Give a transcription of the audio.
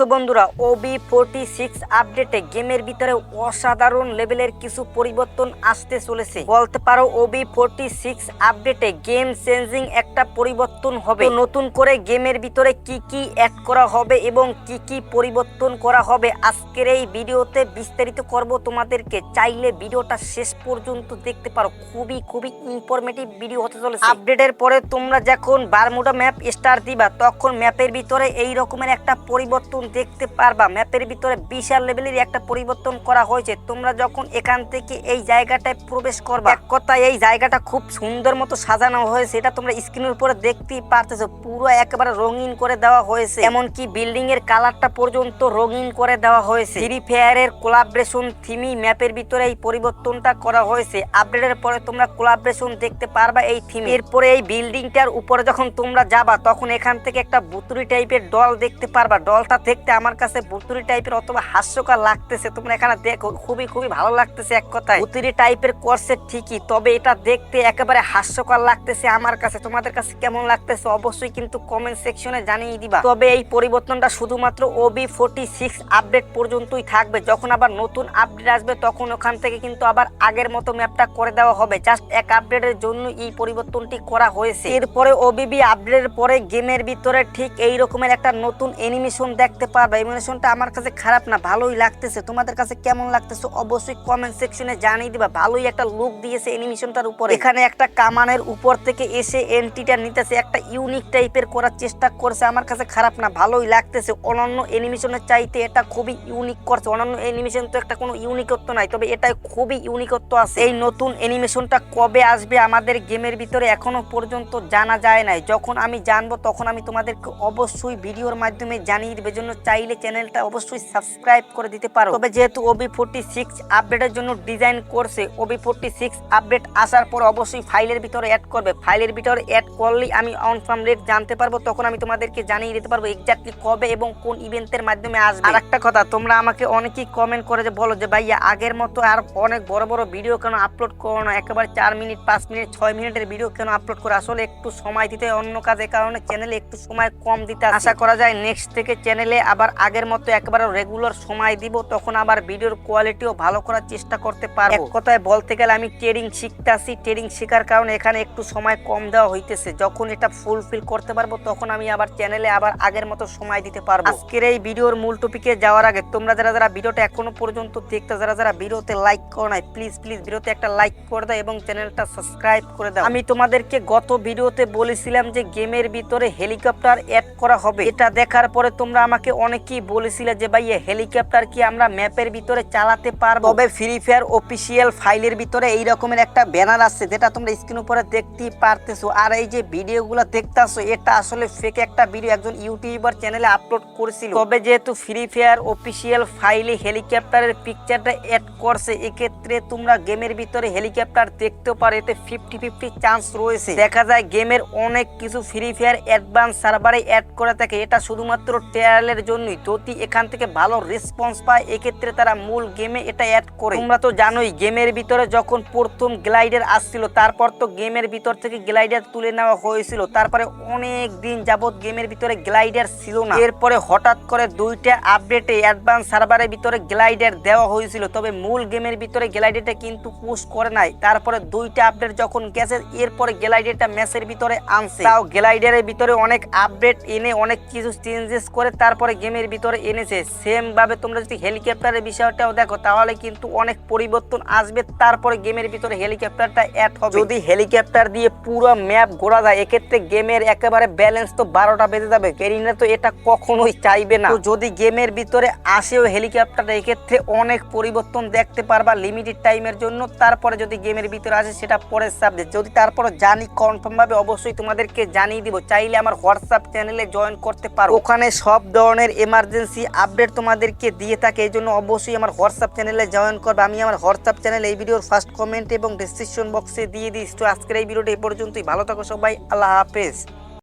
তো বন্ধুরা Obi forty six আপডেটে গেমের ভিতরে অসাধারণ লেভেলের কিছু পরিবর্তন আসতে চলেছে। বলতে পারো ওবি ফোরটি সিক্স আপডেটে গেম চেঞ্জিং একটা পরিবর্তন হবে। নতুন করে গেমের ভিতরে কি কি অ্যাড করা হবে এবং কি কি পরিবর্তন করা হবে আজকের এই ভিডিওতে বিস্তারিত করব। তোমাদেরকে চাইলে ভিডিওটা শেষ পর্যন্ত দেখতে পারো। খুবই খুবই ইনফরমেটিভ ভিডিও হতে চলেছে। আপডেটের পরে তোমরা যখন বারমুডা ম্যাপ স্টার দিবা, তখন ম্যাপের ভিতরে এই রকমের একটা পরিবর্তন দেখতে পারবা, ম্যাপের ভিতরে বিশাল লেভেলের একটা পরিবর্তন করা হয়েছে। তোমরা যখন এখান থেকে এই জায়গাটায় প্রবেশ করবা, এক কথায় এই জায়গাটা খুব সুন্দর মতো সাজানো হয়েছে, এটা তোমরা স্ক্রিনের উপরে দেখতেই পারতেছো, পুরো একেবারে রঙিন করে দেওয়া হয়েছে। এমনকি বিল্ডিং এর কালারটা পর্যন্ত রঙিন করে দেওয়া হয়েছে। ফ্রি ফায়ারের কোলাবরেশন থিমি ম্যাপের ভিতরে এই পরিবর্তনটা করা হয়েছে। আপডেটের পরে তোমরা কোলাবরেশন দেখতে পারবা এই থিম। এরপরে এই বিল্ডিংটার উপরে যখন তোমরা যাবা, তখন এখান থেকে একটা বুতুরি টাইপের ডল দেখতে পারবা। ডলটা দেখতে আমার কাছে বুতুরি টাইপের অথবা হাস্যকর লাগতেছে। তোমরা এখানে দেখো, খুবই খুবই ভালো লাগতেছে এক কথায়। বুতুরি টাইপের করছে ঠিকই, তবে এটা দেখতে একেবারে হাস্যকর লাগতেছে আমার কাছে। তোমাদের কাছে কেমন লাগতেছে অবশ্যই কিন্তু কমেন্ট সেকশনে জানিয়ে দিবা। তবে এই পরিবর্তনটা শুধুমাত্র ওবি ফোর্টি সিক্স আপডেট পর্যন্তই থাকবে। যখন আবার নতুন আপডেট আসবে, তখন ওখান থেকে কিন্তু আবার আগের মতো ম্যাপটা করে দেওয়া হবে। জাস্ট এক আপডেটের জন্য এই পরিবর্তনটি করা হয়েছে। এরপরে ওবিবি আপডেটের পরে গেমের ভিতরে ঠিক এই রকমের একটা নতুন অ্যানিমেশন দেখতে পারবে অ্যানিমেশনটা আমার কাছে খারাপ না, ভালোই লাগতেছে। তোমাদের কাছে কেমন লাগতেছে অবশ্যই কমেন্ট সেকশনে জানিয়ে দিবা, ভালোই একটা লুক দিয়েছে অ্যানিমেশনটার উপরে। এখানে একটা কামানের উপর থেকে এসে এন্ট্রিটা নিতেছে, একটা ইউনিক টাইপের করার চেষ্টা করছে, আমার কাছে খারাপ না, ভালোই লাগতেছে। অনন্য অ্যানিমেশনের চাইতে এটা খুবই ইউনিক করছে, অনন্য অ্যানিমেশন তো একটা কোনো ইউনিকত্ব নাই, তবে এটা খুবই ইউনিকত্ব আছে। এই নতুন অ্যানিমেশনটা কবে আসবে আমাদের গেমের ভিতরে এখনও পর্যন্ত জানা যায় নাই। যখন আমি জানব, তখন আমি তোমাদেরকে অবশ্যই ভিডিওর মাধ্যমে জানিয়ে দেবে জন্য চাইলে চ্যানেলটা অবশ্যই সাবস্ক্রাইব করে দিতে পারো। তবে যেহেতু ওবি ফোরটি সিক্স আপডেটের জন্য ডিজাইন করছে, ওবি ফোরটি সিক্স আপডেট আসার পর অবশ্যই ফাইলের ভিতরে অ্যাড করবে। ফাইলের ভিতরে অ্যাড করলেই আমি অনফার্ম রেট জানতে পারব, তখন আমি তোমাদেরকে জানিয়ে দিতে পারব এক্স্যাক্টলি কবে এবং কোন ইভেন্টের মাধ্যমে আসবে। আর একটা কথা, তোমরা আমাকে অনেকেই কমেন্ট করে যে বলো যে, ভাইয়া, আগের মতো আর অনেক বড় বড় ভিডিও কেন আপলোড করো না? একেবারে চার মিনিট পাঁচ মিনিট ছয় মিনিটের ভিডিও কেন আপলোড করো? আসলে একটু সময় দিতে অন্য কাজের কারণে চ্যানেলে একটু সময় কম দিতে আশা করা যায় নেক্সট থেকে চ্যানেলে আবার আগের মতো একেবারে রেগুলার সময় দিব, তখন আবার ভিডিওর কোয়ালিটিও ভালো করার চেষ্টা করতে পারব। এক কথায় বলতে গেলে আমি ট্রেডিং শিখতেছি। ট্রেডিং শেখার কারণে এখানে একটু সময় কম দেওয়া হইতেছে। যখন এটা ফুলফিল করতে পারব, তখন আমি আবার চ্যানেলে আবার আগের মতো সময় দিতে পারব। আজকের এই ভিডিওর মূল টপিকে যাওয়ার আগে, তোমরা যারা যারা ভিডিওটা এখনও পর্যন্ত দেখতে, যারা যারা ভিডিওতে লাইক করো নাই প্লিজ প্লিজ ভিডিওতে একটা লাইক করে দাও এবং চ্যানেলটা সাবস্ক্রাইব করে দাও। আমি তোমাদেরকে গত ভিডিওতে বলেছিলাম যে গেমের ভিতরে হেলিকপ্টার অ্যাড করা হবে। এটা দেখার পরে তোমরা আমাকে অনেকেই বলেছিলে যে ভাই হেলিকপ্টার কি আমরা ম্যাপের ভিতরে চালাতে পারব? তবে ফ্রি ফায়ার অফিসিয়াল ফাইলের ভিতরে এই রকমের একটা ব্যানার আছে, যেটা তোমরা স্ক্রিন উপরে দেখতেই পারতেছো। আর এই যে ভিডিওগুলো দেখতেছো, এটা আসলে ফেক একটা ভিডিও একজন ইউটিউবার চ্যানেলে আপলোড করেছিল। তবে যেহেতু ফ্রি ফায়ার অফিসিয়াল ফাইলে হেলিকপ্টারের পিকচারটা অ্যাড করছে, এক্ষেত্রে তোমরা গেমের ভিতরে হেলিকপ্টার দেখতে পারো, এতে ফিফটি ফিফটি চান্স রয়েছে। দেখা যায় গেমের অনেক কিছু ফ্রি ফায়ার অ্যাডভান্স সার্ভারে অ্যাড করে থাকে, এটা শুধুমাত্র ট্রায়ালের জন্যই। যদি এখান থেকে ভালো রেসপন্স পায়, এক্ষেত্রে তারা মূল গেমে এটা অ্যাড করে। তোমরা তো জানোই গেমের ভিতরে যখন প্রথম গ্লাইডার আসছিল, তারপর তো গেমের ভিতর থেকে গ্লাইডার তুলে নেওয়া হয়েছিল। তারপরে অনেক দিন যাবৎ গেমের ভিতরে গ্লাইডার ছিল না। এরপরে হঠাৎ করে দুইটা আপডেটে অ্যাডভান্স সার্ভারের ভিতরে গ্লাইডার দেওয়া হয়েছিল। তবে মূল গেমের ভিতরে গ্লাইডারটা কিন্তু পুশ করে নাই। তারপরে দুইটা আপডেট যখন গেছে, এরপরে গ্লাইডারটা ম্যাচের ভিতরে আনছে। তাও গ্লাইডারের ভিতরে অনেক আপডেট এনে অনেক কিছু চেঞ্জেস করে, তারপরে গেমের ভিতরে এনেছে। সেম ভাবে তোমরা যদি হেলিকপ্টারের বিষয়টাও দেখো তাহলে কিন্তু অনেক পরিবর্তন আসবে। তারপরে গেমের ভিতরে হেলিকপ্টারটা অ্যাড হবে। যদি হেলিকপ্টার দিয়ে পুরো ম্যাপ ঘোরা যায় এক্ষেত্রে গেমের একেবারে ব্যালেন্স তো বারোটা বেজে যাবে। গেরিনা তো এটা কখনোই চাইবে না। তো যদি গেমের ভিতরে আসেও হেলিকপ্টার এক্ষেত্রে অনেক পরিবর্তন দেখতে পারবা লিমিটেড টাইমের জন্য। তারপরে যদি গেমের ভিতরে আসে সেটা পরের সাবজেক্ট যদি তারপরে জানি কনফার্ম ভাবে অবশ্যই তোমাদেরকে জানিয়ে দিব। চাইলে আমার হোয়াটসঅ্যাপ চ্যানেলে জয়েন করতে পারো। ওখানে সব ধরনের এমার্জেন্সি আপডেট তোমাদেরকে দিয়ে থাকে এই জন্য অবশ্যই আমার হোয়াটসঅ্যাপ চ্যানেলে জয়েন করবে। আমি আমার হোয়াটসঅ্যাপ চ্যানেল এই ভিডিওর ফার্স্ট কমেন্ট এবং ডিসক্রিপশন বক্সে দিয়ে দিই তো আজকের এই ভিডিওটা এই পর্যন্তই। ভালো থাকো সবাই। আল্লাহ হাফেজ।